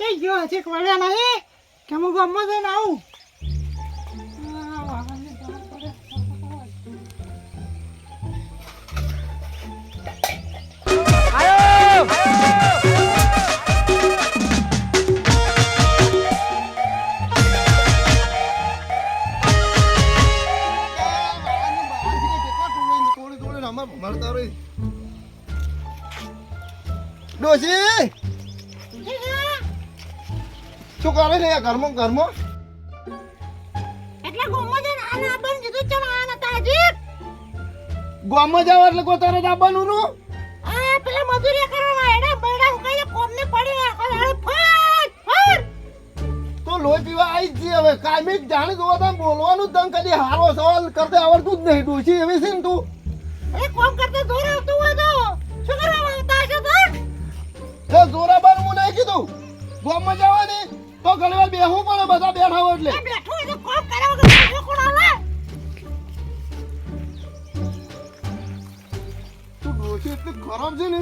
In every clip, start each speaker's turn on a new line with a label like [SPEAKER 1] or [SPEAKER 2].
[SPEAKER 1] કઈ ગયો? હજી વળ્યા નહીં. કે હું ગામમાં જઈને આવું?
[SPEAKER 2] કરે છે ઘરમાં ઘરમાં.
[SPEAKER 1] એટલે ગામમાં જઈને આને કીધું ચમ આના તાજી
[SPEAKER 2] ગામમાં જાવ એટલે કોઈ તારે બનવું
[SPEAKER 1] આ પેલા મજૂરી કરવા એડા બેડા કોમ ને પડી આખો દાડો ફટ ફટ.
[SPEAKER 2] તો લોહી પીવા આવી જ હવે. કાયમી જ જાણી જોવા તા બોલવાનું તંગ કદી હારો સવાલ કરતે આવડતું જ નહીં. ડોશી એવી છે ને તું?
[SPEAKER 1] એ કોમ કરતે દૂર આવતું હોય તો. શું કરવા માંગતા છે તો?
[SPEAKER 2] જોરાબાર હું નહીં કીધું. ગામમાં જવાની. તો ઘણી વાર બેહવું પડે બધા બેઠા હોય એટલે.
[SPEAKER 1] બેઠો હોય તો કોમ કર્યા વગર કોણ આવે?
[SPEAKER 2] તું ડોશી એટલી ગરમ છે ને?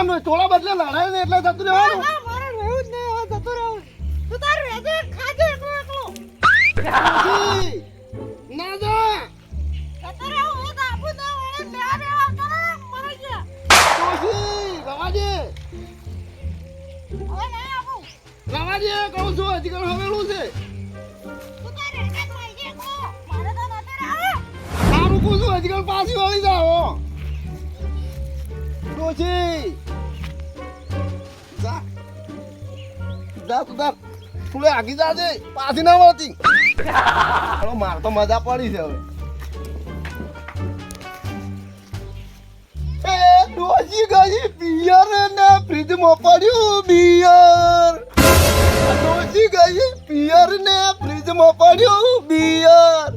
[SPEAKER 2] એમ થોડા બદલે લડાય ને એટલે જતું રહેવાનું. ના જા. કહું છું હજી કણ હવેલું છે. સારું કહું. છું હજી કણ પાછી વળી જાઓ. ડોશી જા, તું તાર થોડે આગી જાજે પાછી ના મળતી. હાલો, માર તો મજા પડી છે હવે. એ, ડોશી ગઈ પિયર ને ફ્રીજમાં પડ્યું બિયર. દોજી ગઈ પિયર ને ફ્રીજમાં પડ્યું બિયર.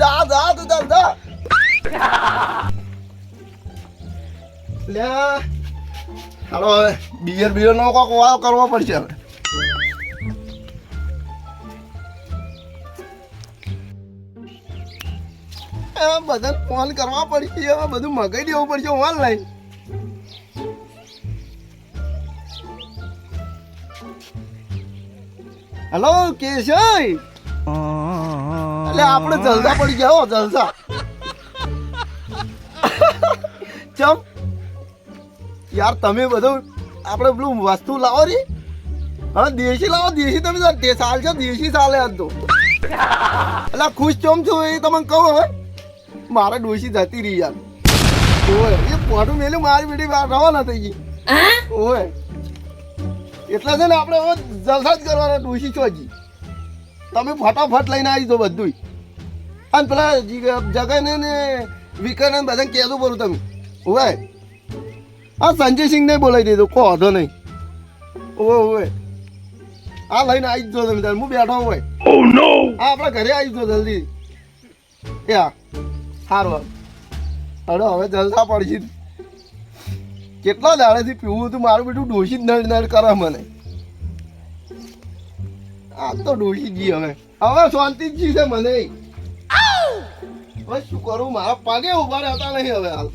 [SPEAKER 2] જા જા, તું તાર જા. લ્યા હાલો, હવે બિયર બિયર નો કોક વાવ કરવો પડશે હવે. બધાને ફોન કરવા પડશે. બધું મગાઈ દેવું પડશે ઓનલાઈન હેલો કેશય એટલે આપણે જલસા પડી ગયા હો, જલસા. ચમ. યાર, તમે બધું આપણે પેલું વસ્તુ લાવો રી. હા, દેશી લાવો, દેશી તમે સાલ છો, દેશી સાલે આજ તો. એટલે ખુશ ચમ છો એ તમને કહું હવે. મારે ડોશી જતી રહી યાર. ઓય એ પોટું મેલું મારી બેટી બહાર રવાના થઈ ગઈ. ઓય. એટલે છે ને આપણે હવે જલસા જ કરવાના ડોશી છો હજી. તમે ફટાફટ લઈને આવી દો બધું અને પેલા જગને ને વિકરને બધાને કહેતું બોલું તમે. ઓય. હા સંજય સિંહ ને બોલાવી દીધો કો વાંધો નહીં. ઓવે ઓય. આ લઈને આવી જ જો તમે હું બેઠો હોય. હા આપણા ઘરે આવી જો જલ્દી. હા સારું અરે હવે જલસા પડશે કેટલા દાડેથી પીવું હતું મારું બેટું ડોશી જ નડ નડ કરે મને. આ તો ડોસી જી હવે. હવે શાંતિ જ છે મને. હવે શું કરું મારા પગે ઊભા રહેતા નહીં હવે હાલ.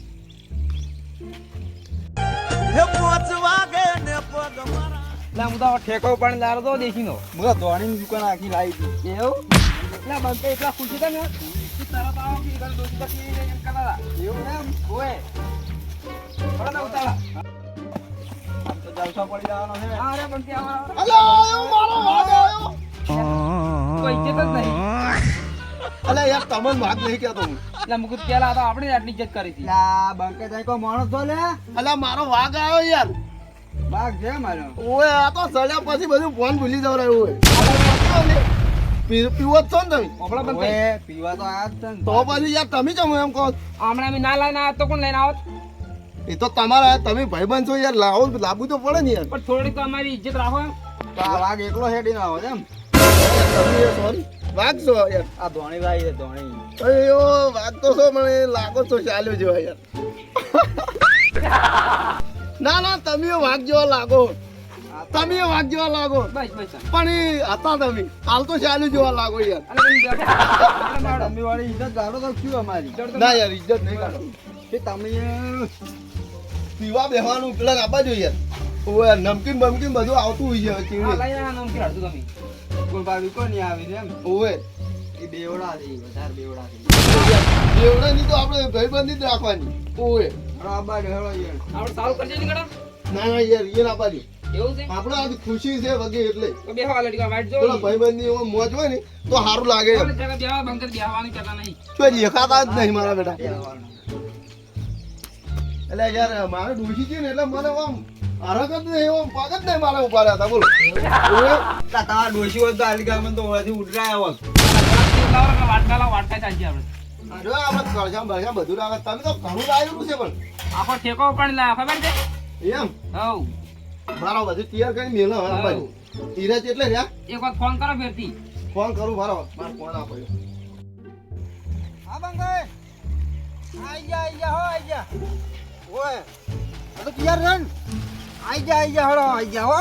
[SPEAKER 3] હું તો ઠેકો પણ લારો તો
[SPEAKER 2] બધા ધોણીની દુકાન આખી લાવી હતી.
[SPEAKER 3] એવું? એટલે બંધ એટલા ખુશી હતા ને. ઘર દોસ્ત પછી એમ કરતા એવું એમ ઓય પડો ઉતારા આમ પડી જવાનો છે હા પણ ત્યાં
[SPEAKER 2] અલે આયો મારો વાગ આયો
[SPEAKER 3] કોઈ ઇજ્જત જ નહીં
[SPEAKER 2] અલે યાર. તમને વાગ નહીં કહેતો હું
[SPEAKER 3] એટલે મુકુદ કેલા તો આપણે આટલી ઇજ્જત કરી હતી
[SPEAKER 4] બંકે જાય કોઈ માણસ તો લે.
[SPEAKER 2] અલે મારો વાઘ આવ્યો યાર
[SPEAKER 4] વાઘ છે મારો.
[SPEAKER 2] ઓએ આ તો સડ્યા પછી બધું ફોન ભૂલી જવ રહ્યું હોય. પી- પીવો જ છો ને તમે?
[SPEAKER 3] ઓપડા બંધ
[SPEAKER 4] પીવા તો આ જ
[SPEAKER 2] તો પછી યાર તમે ચમ એમ કહો.
[SPEAKER 3] હમણાં અમે ના લઈને આવ્યા તો કોણ લઈને આવત?
[SPEAKER 2] એ તો તમારા તમે ભાઈબંધ છો યાર લાવો લાવવું તો પડે ને યાર.
[SPEAKER 3] પણ થોડી તો અમારી ઇજ્જત રાખો
[SPEAKER 4] આ વાઘ એકલો હેડી ના આવે એમ.
[SPEAKER 2] તમે સોરી વાઘ છો યાર.
[SPEAKER 3] આ ધોણી છે ધોણી.
[SPEAKER 2] અયો વાઘ તો છો મને લાગો છો ચાલ્યો જેવા યાર. ના ના તમે વાઘ જેવા લાગો. તમે વાત જોવા લાગો.
[SPEAKER 3] બસ બસ
[SPEAKER 2] પણ એ હતા તમે. હાલ તો ચાલુ જોવા લાગો યાર.
[SPEAKER 3] તમે વાળી ઇજ્જત ગાળો તો શું અમારી?
[SPEAKER 2] ના યાર ઇજ્જત નહીં કાઢો
[SPEAKER 3] કે તમે
[SPEAKER 2] પીવા બેહવાનું પેલા આપવા જોઈએ યાર. નમકીન બમકીન બધું આવતું હોય છે ચીવડી.
[SPEAKER 3] કોઈ નહીં આવી છે એમ. એ બેવડા છે ઈ વધારે બેવડા છે.
[SPEAKER 2] તો આપણે ભાઈબંધી જ રાખવાની.
[SPEAKER 3] યાર.
[SPEAKER 5] આપણે સારું કરજે ની
[SPEAKER 2] ના ના યાર એ ના પાડી
[SPEAKER 5] એવું છે?
[SPEAKER 2] આપણે આજ ખુશી છે વગે એટલે.
[SPEAKER 5] તો બેહવા લે ટીકા વાઈટ જો
[SPEAKER 2] પેલા ભાઈબંધની મોજ હોય ને તો સારું લાગે
[SPEAKER 5] બેહવા બંકર બેહવાની કરતા નહીં.
[SPEAKER 2] કોઈ દેખાતા જ નહીં મારા બેટા. એટલે યાર મારે ડોશી છે ને એટલે મને આમ હરક નહીં એવો પગ નહીં મારે ઉપાડ્યા હતા બોલો.
[SPEAKER 3] તમારા ડોશી હોય તો આલી તો ઓળાથી ઉડરાયા હોત.
[SPEAKER 5] લાવો વાટકા ચાલશે આપણે.
[SPEAKER 2] જો આપણે કળશા બળશા બધું રાખે. તમે તો ઘણું લાવેલું છે પણ.
[SPEAKER 5] આખો ઠેકો પણ ખબર છે?
[SPEAKER 2] એમ?
[SPEAKER 5] હવ.
[SPEAKER 2] મારો બધું તૈયાર કરી મેલો હવે બાજુ ધીરજ એટલે રહ્યા.
[SPEAKER 5] એક વખત ફોન કરો ફેરથી.
[SPEAKER 2] ફોન કરું મારો માર ફોન આપો
[SPEAKER 3] હા બંગાઈ. આઈ જા આઈ જા હો આઈ જા. ઓય તો તૈયાર રન આઈ જા આઈ જા હળો આઈ જા હો.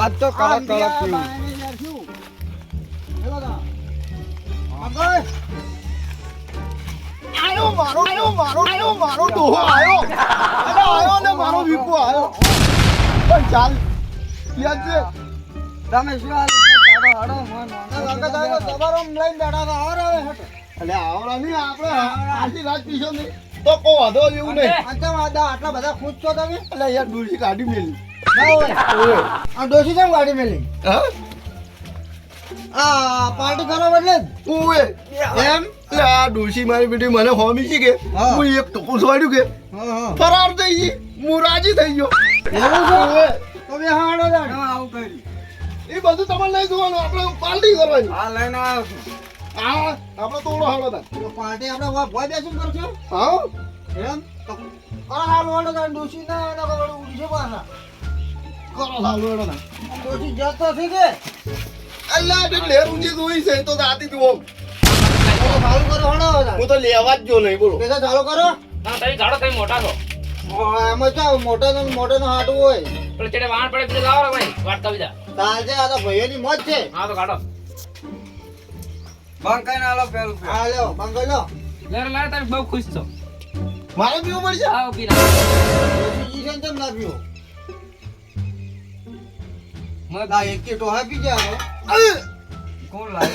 [SPEAKER 3] આજ તો કડક કડક પીવું બંગાઈ.
[SPEAKER 2] આયો મારો આયો મારો આયો મારો ડોહો આયો. આયો ને મારો વિપુ આયો. પણ ચાલ.
[SPEAKER 3] તમે શું હાલ ચાલો હડો મન તમારો લઈને બેઠા તો હવે હટ
[SPEAKER 2] એટલે આવડા નહીં આપણે આખી રાત પીશો નહીં. તો કો વાંધો એવું નહીં.
[SPEAKER 3] અંતમ આદા આટલા બધા ખુશ છો તમે?
[SPEAKER 2] એટલે યાર ડોશી કાઢી મેલી.
[SPEAKER 3] આ ડોશી કેમ કાઢી મેલી?
[SPEAKER 2] હા?
[SPEAKER 3] આ પાર્ટી કરો એટલે
[SPEAKER 2] ઓવે
[SPEAKER 3] એમ?
[SPEAKER 2] એટલે આ ડોસી મારી બેટી મને હોમી છે કે
[SPEAKER 3] હું.
[SPEAKER 2] એક ટોકું છોડ્યું કે ફરાર થઈ ગઈ હું રાજી થઈ ગયો.
[SPEAKER 3] તો હાડો આવું કરી
[SPEAKER 2] એ બધું તમારે નહીં જોવાનું આપણે પાર્ટી કરવાની હા આપણે તોડો હાડો તા
[SPEAKER 3] તો પાર્ટી આપણે ભોય બેસું કરશો
[SPEAKER 2] હા
[SPEAKER 3] એમ કરો હાલ તાર ડોશી ના એના કોલ ઉડી છે
[SPEAKER 2] તા
[SPEAKER 3] ડોશી જતો છે કે
[SPEAKER 2] અલ્લા તે લેર ઊંચી જોઈ છે તો દાતી તું
[SPEAKER 3] ચાલુ કરો હળો
[SPEAKER 2] હું તો લેવા જ જો નહીં બોલો
[SPEAKER 3] પેલા ચાલુ કરો
[SPEAKER 5] તમે ગાડો તમે મોટા છો.
[SPEAKER 3] ઓ, એમાં ચા મોટા નો મોટો નો હાટું હોય.
[SPEAKER 5] પેલે ચડે વાણ પડે બીજે લાવો ભાઈ વાટકા બીજા
[SPEAKER 3] તાજે આ તો ભાઈઓની મોજ છે.
[SPEAKER 5] હા તો
[SPEAKER 3] હા લ્યો બંગો લ્યો.
[SPEAKER 5] લે રે તમે બહુ ખુશ છો.
[SPEAKER 2] મારે પીવું પડશે?
[SPEAKER 5] આવો પી લા
[SPEAKER 3] છે. કેમ ના પીવો?
[SPEAKER 5] મને
[SPEAKER 3] ના એક કે ટોહા પી ગયા
[SPEAKER 5] કોણ લાવે?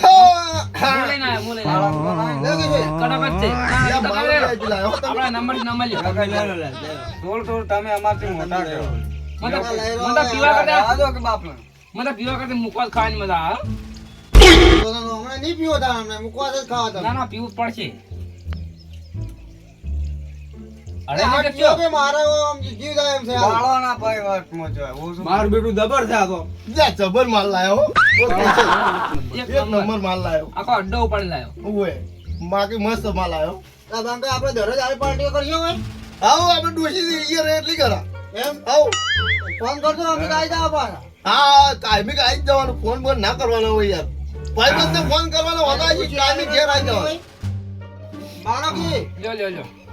[SPEAKER 5] પીવા કરતા મને તો પીવા કરતા મુખવા ખાવાની મજા આવે?
[SPEAKER 3] નહીં પીવો મુકવા
[SPEAKER 5] ના ના પીવું પડશે.
[SPEAKER 3] મારે આમ જીવ જાય એમ છે હાલ.
[SPEAKER 4] મારું બેટું જબર છે આ તો.
[SPEAKER 2] જબર માલ લાયો. હો. ઓ પૈસે.
[SPEAKER 5] એક
[SPEAKER 2] એક
[SPEAKER 5] નંબર.
[SPEAKER 2] નંબર માલ લાયો.
[SPEAKER 5] આખો અડ્ડો ઉપાડી લાયો.
[SPEAKER 2] બાકી મસ્ત માલ લાયો.
[SPEAKER 3] બાંકા આપણે દરરોજ આવી પાર્ટીઓ કરીએ હોય
[SPEAKER 2] આવો આપણે ડોશી ઈ એટલી કરા
[SPEAKER 3] એમ?
[SPEAKER 2] આવો.
[SPEAKER 3] ફોન કરજો અમે આવી જાવ પાછા.
[SPEAKER 2] હા કાયમી આવી જવાનું. ફોન બોન ના કરવાનો હોય યાર. ભાઈ ફોન કરવાનો હોતા કાયમી ઘેર આવી જવાનું.
[SPEAKER 3] બાળકી?
[SPEAKER 5] લ્યો લ્યો લ્યો.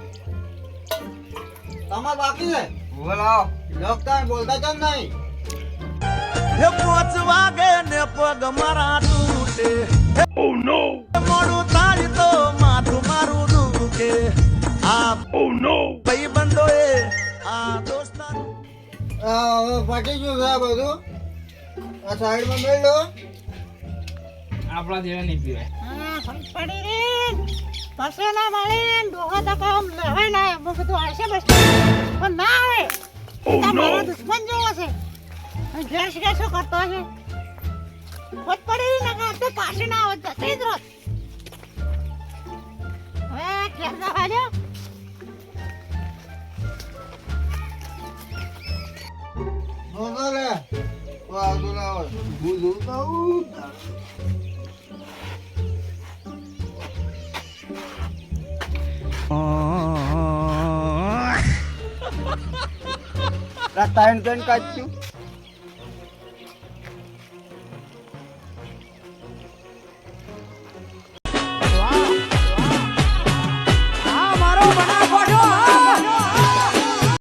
[SPEAKER 3] તમાર બાકી છે?
[SPEAKER 4] બોલાવ
[SPEAKER 3] લખતા બોલતા કેમ નહીં?
[SPEAKER 6] હે પોચ વાગે ને પગ મારા તૂટે. ઓ નો મોડું તારી તો માથું મારું દુખે. આ ઓ નો ભાઈ બંધો એ આ દોસ્તાર.
[SPEAKER 3] ફાટી ગયું છે આ બધું. આ સાઈડમાં મેળ લો.
[SPEAKER 5] આપણા જેવા નહીં પીવાય.
[SPEAKER 1] હા પડી રે. પાસે ના મળે ડોહા તકા આમ લહેવાય ના આવે. મેં કીધું આવશે બસ. પણ ના આવે. આ મારો દુશ્મન જેવો છે. ઘેર શીખે શું કરતો હશે? ખોટ પડી. ના તો પાસે ના આવે જતી.
[SPEAKER 3] ત્રણ ત્રણ કાચ્યું